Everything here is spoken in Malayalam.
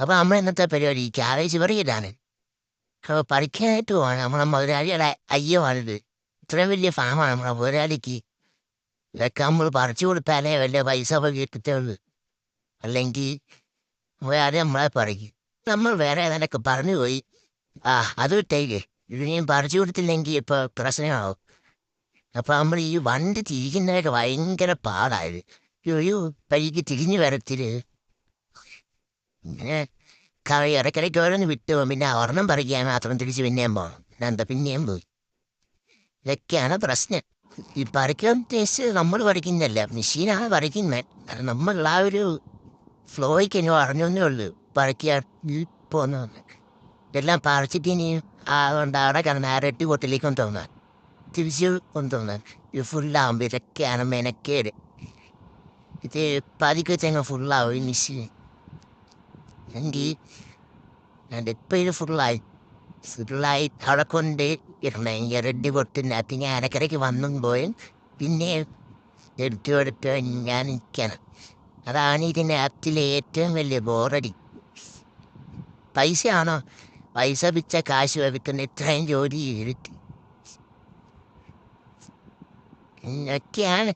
അപ്പോൾ നമ്മൾ ഇന്നത്തെ പരിപാടി ക്യാബേജ് പറയിലാണ് അപ്പോൾ പഠിക്കാനായിട്ട് പോവാണ്. നമ്മളെ മുതലാളിയുടെ അയ്യമാണിത്. ഇത്രയും വലിയ ഫാമാണ് നമ്മളെ മുതലാളിക്ക്. ഇതൊക്കെ നമ്മൾ പറിച്ചു കൊടുത്താലേ വല്ല പൈസ കിട്ടുള്ളൂ. അല്ലെങ്കിൽ മുതലാളി നമ്മളെ പറയും നമ്മൾ വേറെ ഏതാണ്ടൊക്കെ പറഞ്ഞു പോയി. ആ അത് വിട്ടേക്ക്. ഇതിനെയും പറിച്ചു കൊടുത്തില്ലെങ്കിൽ ഇപ്പോൾ പ്രശ്നമാവും. അപ്പോൾ നമ്മൾ ഈ വണ്ടി തിരിക്കുന്നതൊക്കെ ഭയങ്കര പാടായത് ഒരു പരിക്ക് തിരിഞ്ഞു വരത്തിൽ ഇങ്ങനെ കറി ഇടയ്ക്കിടയ്ക്ക് ഓരോന്ന് വിട്ടു പോകും. പിന്നെ ഒരെണ്ണം പറിക്കാൻ മാത്രം തിരിച്ച് പിന്നെയും പോകണം എന്താ പിന്നെയും പോയി. ഇതൊക്കെയാണ് പ്രശ്നം. ഈ പറിക്കാൻ ടേസ്റ്റ് നമ്മൾ പറിക്കുന്നതല്ല. മെഷീനാണ് പറിക്കുന്നത്. അത് നമ്മൾ ആ ഒരു ഫ്ലോയ്ക്ക് ഇനി അറിഞ്ഞൊന്നേ ഉള്ളൂ. പറിക്കാൻ പോകുന്ന ഇതെല്ലാം പറിച്ചിട്ട് ഇനി അതുകൊണ്ട് അവിടെ കിടന്ന് അരട്ടി കൊട്ടിലേക്ക് തോന്നാൻ. തിരിച്ച് കൊണ്ടുപോകുന്നത് ഇത് ഫുള്ളാകുമ്പോൾ ഇതൊക്കെയാണ് മെനക്കേട്. ഇത് പതിക്കെ ഫുള്ളാവും ഈ മെഷീൻ എങ്കിൽ ഇപ്പം ഇത് ഫുള്ളായി ഫുള്ളായി അവിടെ കൊണ്ട് ഇടണം ഇരട്ടി പൊട്ടുന്ന ഞാൻ ഇടയ്ക്കിടയ്ക്ക് വന്നും പോയും. പിന്നെ എടുത്തു എടുത്ത് ഞാൻ നിൽക്കണം അതാണ് ഇതിന്റെ ആപ്റ്റിലെ ഏറ്റവും വലിയ ബോറടി. പൈസയാണോ? പൈസ പിച്ച കാശ് വെക്കുന്ന ഇത്രയും ജോലി ചെയ്തിട്ട്. ഇതൊക്കെയാണ്